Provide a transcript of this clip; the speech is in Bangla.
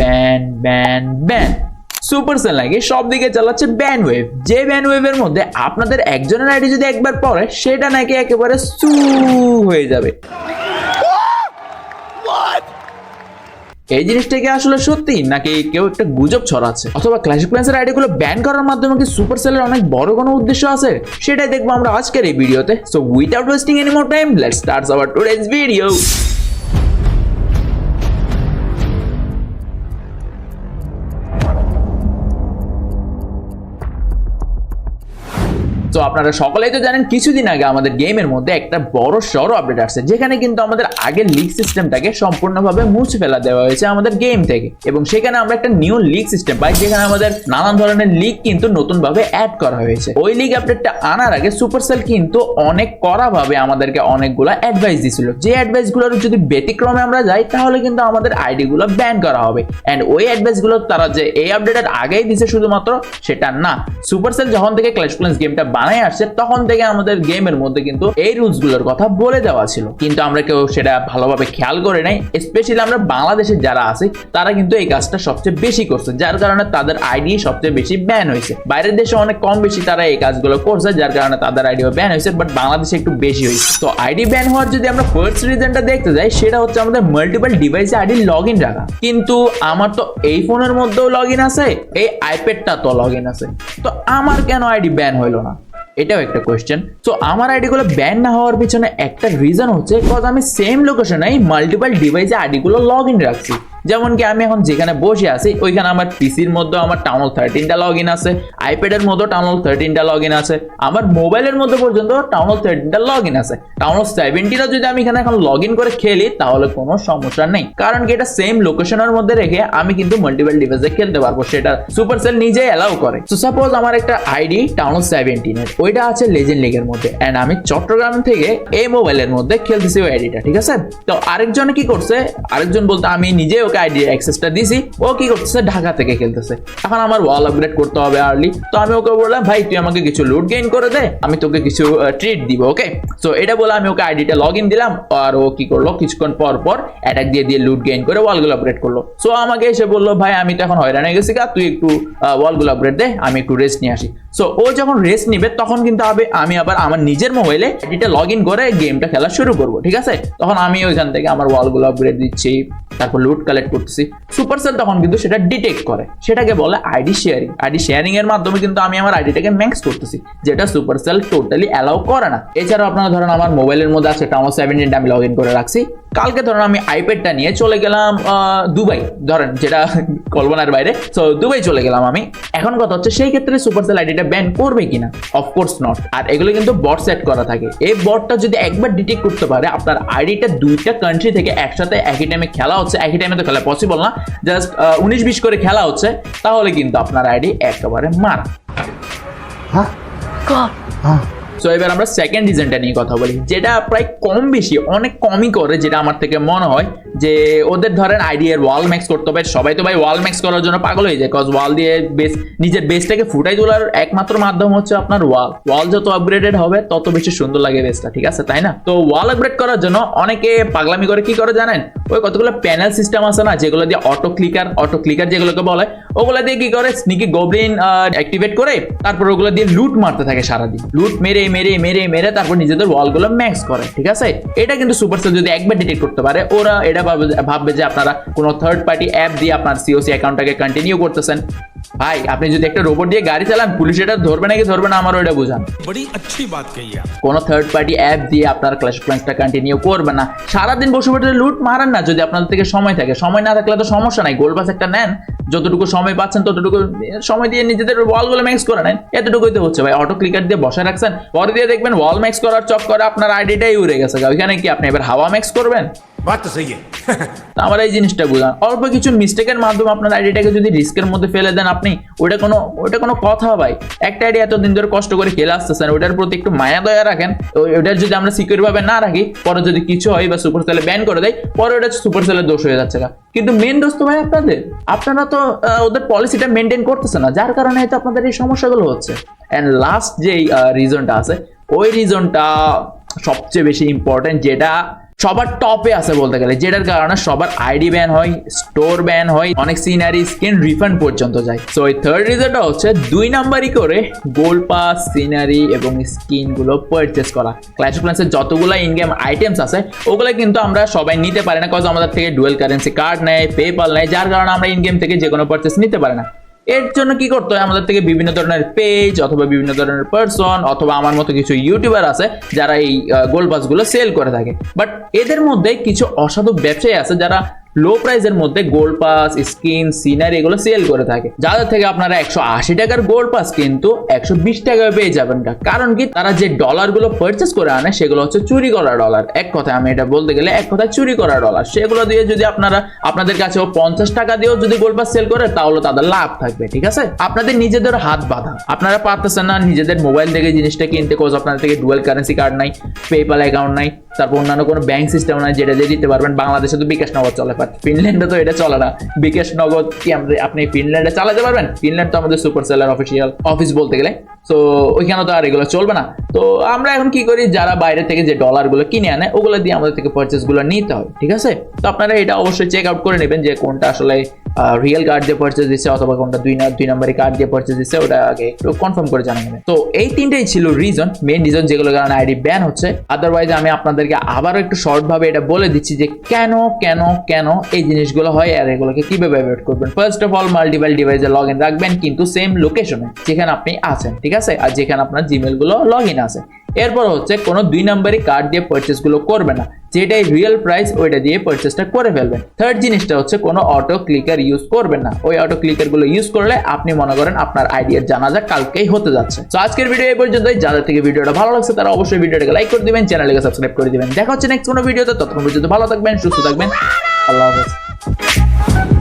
Ban ban ban. সুপারসেল নাকি সব দিকে চালাচ্ছে ব্যান ওয়েভ যে ব্যান ওয়েভের মধ্যে আপনাদের একজনের আইডি যদি একবার পড়ে, সেটা নাকি একেবারে সু হয়ে যাবে। এই জিনিসটা কি আসলে সত্যি? নাকি কেউ একটা গুজব ছড়াচ্ছে? অথবা ক্লাসিক প্ল্যান্সের আইডিগুলো ব্যান করার মাধ্যমে কি সুপার সেলের অনেক বড় কোনো উদ্দেশ্য আছে? সেটাই দেখব আমরা আজকের এই ভিডিওতে so without wasting any more time let's start our today's video তো আপনারা সকলেই তো জানেন কিছুদিন আগে আমাদের গেমের মধ্যে একটা বড় সড় আপডেট আসছে, যেখানে কিন্তু আমাদের আগের লিগ সিস্টেমটাকে সম্পূর্ণভাবে মুছে ফেলা দেওয়া হয়েছে আমাদের গেম থেকে। এবং সেখানে আমরা একটা নিউ লিগ সিস্টেম পাই, যেখানে আমাদের নানান ধরনের লিগ কিন্তু নতুনভাবে অ্যাড করা হয়েছে। ওই লিগ আপডেটটা আনার আগে সুপারসেল কিন্তু অনেক কড়াভাবে আমাদেরকে অনেকগুলো অ্যাডভাইস দিছিল। যে অ্যাডভাইসগুলোর যদি ব্যতিক্রমে আমরা যাই, তাহলে কিন্তু আমাদের আইডি গুলো ব্যান করা হবে। অ্যান্ড ওই অ্যাডভাইসগুলো তারা যে এই আপডেটের আগেই দিছে শুধুমাত্র, সেটা না। সুপারসেল যখন থেকে ক্ল্যাশ গেমটা বানাই আসছে, তখন থেকে আমাদের গেমের মধ্যে কিন্তু এই রুলসগুলোর কথা বলে দেওয়া ছিল। কিন্তু আমরা কেউ সেটা ভালোভাবে খেয়াল করে নাই স্পেশালি আমরা বাংলাদেশে যারা আছি, তারা কিন্তু এই কাজটা সবচেয়ে বেশি করছে, যার কারণে তাদের আইডি সবচেয়ে বেশি ব্যান হয়েছে। বাইরের দেশে অনেক কম বেশি তারা এই কাজগুলো করছে, যার কারণে তাদের আইডিও ব্যান হয়েছে বাট বাংলাদেশে একটু বেশি হয়েছে। তো আইডি ব্যান হওয়ার যদি আমরা ফার্স্ট রিজনটা দেখতে যাই, সেটা হচ্ছে আমাদের মাল্টিপল ডিভাইসে আইডি লগ ইন রাখা। কিন্তু আমার তো এই ফোনের মধ্যেও লগ ইন আছে, এই আইপ্যাডটা তো লগ ইন আছে। তো আমার কেন আইডি ব্যান হইল না? এটাও একটা কোয়েশ্চেন সো আমার আইডিগুলো ব্যান না হওয়ার পিছনে একটা রিজন হচ্ছে কজ আমি সেম লোকেশনে মাল্টিপল ডিভাইসে আইডিগুলো লগ ইন রাখছি। যেমন কি আমি এখন যেখানে বসে আছি, ওইখানে আমার পিসির মধ্যে আমার টাউনল থার্টিনটা লগ ইন আছে আইপ্যাডের মধ্যে টাউনল থার্টিনটা লগ ইন আছে, আমার মোবাইলের মধ্যে পর্যন্ত টাউনল থার্টিনটা লগ ইন আছে। টাউনল সেভেন্টিটা যদি আমি এখানে এখন লগ ইন করে খেলি, তাহলে কোনো সমস্যা নেই। কারণ কি এটা সেম লোকেশনের মধ্যে রেখে আমি কিন্তু মাল্টিপল ডিভাইসে খেলতে পারব, সেটা সুপারসেল নিজেই অ্যালাউ করে। তো সাপোজ আমার একটা আইডি টাউনল সেভেন্টিনের ওইটা আছে লেজেন্ড লিগের মধ্যে অ্যান্ড আমি চট্টগ্রাম থেকে এই মোবাইলের মধ্যে খেলতেছি ওই আইডিটা ঠিক আছে? তো আরেকজনে কি করছে, আরেকজন বলতে আমি নিজে ওকে অ্যাক্সেসটা দিছি, ও কি করতেছে? ঢাকা থেকে খেলতেছে। এখন আমার ওয়াল আপগ্রেড করতে হবে আর্লি তো আমি ওকে বললাম, ভাই, তুই আমাকে কিছু লুট গেইন করে দে, আমি তোকে কিছু ট্রিট দিব ওকে সো এটা বলে আমি ওকে আইডিটা লগ ইন দিলাম, আর ও কি করল, কিছুক্ষণ পর পর অ্যাটাক দিয়ে দিয়ে লুট গেইন করে ওয়ালগুলো আপগ্রেড করল। সো আমাকে এসে বলল, ভাই, আমি তো এখন হয়রান হয়ে গেছি তুই একটু ওয়ালগুলো আপগ্রেড দে, আমি একটু রেস্ট নিয়ে আসি। সো ও যখন রেস্ট নিবে, তখন কিন্তু আমি আবার আমার নিজের মোবাইলে আইডিটা লগ ইন করে গেমটা খেলা শুরু করব, ঠিক আছে? তখন আমি ওইখান থেকে আমার ওয়ালগুলো আপগ্রেড দিচ্ছি। তারপর লুট কালেক্ট করতেছি। সুপারসেল তখন কিন্তু সেটা ডিটেক্ট করে। সেটাকে বলে আইডি শেয়ারিং আইডি শেয়ারিং এর মাধ্যমে কিন্তু আমি আমার আইডিটাকে ম্যাক্স করতেছি, যেটা সুপারসেল টোটালি অ্যালাউ করে না। এছাড়াও আপনারা ধরেন আমার মোবাইলের মধ্যে আছে টাউন সেভেন্টিনটা আমি লগ ইন করে রাখছি। কালকে ধরেন আমি আইপ্যাডটা নিয়ে চলে গেলাম দুবাই। ধরেন যেটা কল্পনার বাইরে। সো দুবাই চলে গেলাম আমি। এখন কথা হচ্ছে সেই ক্ষেত্রে সুপারসেল আইডিটা ব্যান করবে কিনা? অফকোর্স নট আর এগুলো কিন্তু বট সেট করা থাকে। এই বটটা যদি একবার ডিটেক্ট করতে পারে, আপনার আইডিটা দুইটা কান্ট্রি থেকে একসাথে একই টাইমে খেলা হচ্ছে একই টাইমে তো খেলা পসিবল না। জাস্ট উনিশ বিশ করে খেলা হচ্ছে তাহলে কিন্তু আপনার আইডি একেবারে মারা। হ্যাঁ। হ্যাঁ। সো এবার আমরা সেকেন্ড রিজনটা নিয়ে কথা বলি, যেটা প্রায় কম বেশি, অনেক কমই করে, যেটা আমার থেকে মনে হয় যে ওদের ধরেন আইডি এর ওয়াল ম্যাক্স করতে হবে। সবাই তো ভাই ওয়াল ম্যাক্স করার জন্য পাগল হয়ে যায় কজ ওয়াল দিয়ে বেস নিজের বেসটাকে ফুটাই তোলার একমাত্র মাধ্যম হচ্ছে আপনার ওয়াল ওয়াল যত আপগ্রেডেড হবে, তত বেশি সুন্দর লাগে বেসটা ঠিক আছে, তাই না? তো ওয়াল আপগ্রেড করার জন্য অনেকে পাগলামি করে, কি করে জানেন? ওই কতগুলো প্যানেল সিস্টেম আছে না, যেগুলো দিয়ে অটো ক্লিকার অটো ক্লিকার যেগুলোকে বলে, ওগুলো দিয়ে কি করে স্নিকি গোবলিন অ্যাক্টিভেট করে, তারপর ওগুলো দিয়ে লুট মারতে থাকে সারাদিন। লুট মেরে মেরে মেরে মেরে তারপর নিজেদের ওয়ালগুলো ম্যাক্স করে ঠিক আছে? এটা কিন্তু সুপারসেল যদি একবার ডিটেক্ট করতে পারে ওরা এটা ভাববে যে আপনারা কোনো থার্ড পার্টি অ্যাপ দিয়ে আপনার সিওসি অ্যাকাউন্টটাকে কন্টিনিউ করতেছেন। ভাই আপনি যদি একটা রোবট দিয়ে গাড়ি চালান পুলিশ এটা ধরবে নাকি ধরবে না আমারও এটা বুঝান। কোনো থার্ড পার্টি অ্যাপ দিয়ে আপনার ক্লাস প্ল্যান্সটা কন্টিনিউ করবে না। সারা দিন বসে বসে লুট মারান না যদি আপনাদের থেকে সময় থাকে। সময় না থাকলে তো সমস্যা নাই গোলবাস একটা নেন। যতটুকু সময় পাচ্ছেন, ততটুকু সময় দিয়ে নিজেদের ওয়ালগুলো ম্যাক্স করে নেন। এতটুকুই তো হচ্ছে ভাই। অটো ক্লিকার দিয়ে বসে রাখছেন। পরে দিয়ে দেখবেন ওয়াল ম্যাক্স করার চক করে আপনার আইডিটাই উড়ে গেছে। ওইখানে কি আপনি এবার হাওয়া ম্যাক্স করবেন? বাদ তো সেই আমার এই জিনিসটা বুঝান অল্প কিছু মিস্টেকের মাধ্যমে আপনার আইডিটাকে যদি রিস্কের মধ্যে ফেলে দেন আপনি ওটা কোনো ওটা কোনো কথা ভাই। একটা আইডি এতদিন ধরে কষ্ট করে খেলে আসতেছেন ওটার প্রতি একটু মায়া, দয়া রাখেন। ওটার যদি আমরা সিকিউরভাবে না রাখি, পরে যদি কিছু হয় বা সুপার সুপারসেলে ব্যান করে দেয়, পরে ওটা সুপার সুপারসেলের দোষ হয়ে যাচ্ছে কিন্তু মেন দোষ তো ভাই আপনাদের, আপনারা তো ওদের পলিসিটা মেনটেন করতেছে না, যার কারণে হয়তো আপনাদের এই সমস্যাগুলো হচ্ছে। অ্যান্ড লাস্ট যেই রিজনটা আছে, ওই রিজনটা সবচেয়ে বেশি ইম্পর্টেন্ট যেটা সবার টপে আছে বলতে গেলে, যেটার কারণে সবার আইডি ব্যান হয়, স্টোর ব্যান হয়, অনেক সিনারি স্কিন রিফান্ড পর্যন্ত যায়। সো এই থার্ড রিজনটা হচ্ছে দুই নাম্বারই করে গোল্ড পাস সিনারি এবং স্কিনগুলো পারচেস করা। ক্ল্যাশ ক্লাসের যতগুলো ইন গেম আইটেমস আছে, ওগুলো কিন্তু আমরা সবাই নিতে পারি না কজ আমাদের থেকে ডুয়েল কারেন্সি কার্ড নেয় পেপাল নেয়, যার কারণে আমরা ইন গেম থেকে যে কোনো পারচেস নিতে পারি না। এর জন্য কি করতে হয়? আমাদের থেকে বিভিন্ন ধরনের পেজ অথবা বিভিন্ন ধরনের পার্সন অথবা আমার মতো কিছু ইউটিউবার আছে, যারা এই গোল্ড পাসগুলো সেল করে থাকে। বাট এদের মধ্যে কিছু অসাধু ব্যবসায়ী আছে যারা লো প্রাইসের মধ্যে গোল্ড পাস স্কিন সিনারি এগুলো সেল করে থাকে। যাদের থেকে আপনারা একশো আশি টাকার গোল্ড পাস কিন্তু একশো বিশ টাকায় পেয়ে যাবেন না। কারণ কি? তারা যে ডলারগুলো পারচেস করে আনে, সেগুলো হচ্ছে চুরি করা ডলার এক কথায় আমি এটা বলতে গেলে এক কথায় চুরি করা ডলার সেগুলো দিয়ে যদি আপনারা আপনাদের কাছে পঞ্চাশ টাকা দিয়েও যদি গোল্ড পাস সেল করে, তাহলে তাদের লাভ থাকবে, ঠিক আছে? আপনাদের নিজেদের হাত বাঁধা। আপনারা পারতেছেন না নিজেদের মোবাইল থেকে জিনিসটা কিনতে কোজ আপনাদের থেকে ডুয়েল কারেন্সি কার্ড নাই পেপাল অ্যাকাউন্ট নাই, তারপর অন্যান্য কোনো ব্যাংক সিস্টেম নাই, যেটা দিয়ে দিতে পারবেন। বাংলাদেশে তো বিকাশ নগদ চলে বাট ফিনল্যান্ডে তো এটা চলে না। বিকাশ নগদ কি আপনি ফিনল্যান্ডে চালাতে পারবেন? ফিনল্যান্ড তো আমাদের সুপার সেলার অফিসিয়াল অফিস বলতে গেলে। তো ওইখানে তো আর এগুলো চলবে না। তো আমরা এখন কি করি? যারা বাইরে থেকে যে ডলারগুলো কিনে আনে, ওগুলো দিয়ে আমাদের থেকে পারচেসগুলো নিতে হবে, ঠিক আছে? তো আপনারা এটা অবশ্যই চেক আউট করে নেবেন যে কোনটা আসলে রিয়েল কার্ড দিয়ে পারচেস দিচ্ছে অথবা কোনটা দুই দুই নম্বরের কার্ড দিয়ে পারচেস দিচ্ছে ওটা আগে একটু কনফার্ম করে জানা নেবেন তো এই তিনটেই ছিল রিজন মেইন রিজন যেগুলো কারণে আইডি ব্যান হচ্ছে। আদারওয়াইজ আমি আপনাদেরকে আবারও একটু শর্ট ভাবে এটা বলে দিচ্ছি যে কেন কেন কেন এই জিনিসগুলো হয় আর এগুলোকে কীভাবে অ্যাভয়েড করবেন। ফার্স্ট অফ অল মাল্টিপল ডিভাইসে লগ ইন রাখবেন কিন্তু সেম লোকেশনে যেখানে আপনি আছেন, ঠিক আছে? আর যেখানে আপনার জিমেলগুলো লগ ইন আছে। এরপর হচ্ছে কোনো দুই নম্বরই কার্ড দিয়ে পারচেসগুলো করবে না। যেটাই রিয়েল প্রাইস ওইটা দিয়ে পারচেসটা করে ফেলবেন থার্ড জিনিসটা হচ্ছে কোনো অটো ক্লিকার ইউজ করবেন না। ওই অটো ক্লিকারগুলো ইউজ করলে আপনি মনে করেন আপনার আইডিয়ার জানাজা কালকেই হতে যাচ্ছে। তো আজকের ভিডিও এই পর্যন্তই। যাদের থেকে ভিডিওটা ভালো লাগছে, তারা অবশ্যই ভিডিওটাকে লাইক করে দিবেন চ্যানেলকে সাবস্ক্রাইব করে দিবেন। দেখা হচ্ছে নেক্সট কোনো ভিডিওতে ততক্ষণ পর্যন্ত ভালো থাকবেন, সুস্থ থাকবেন। আল্লাহ হাফেজ।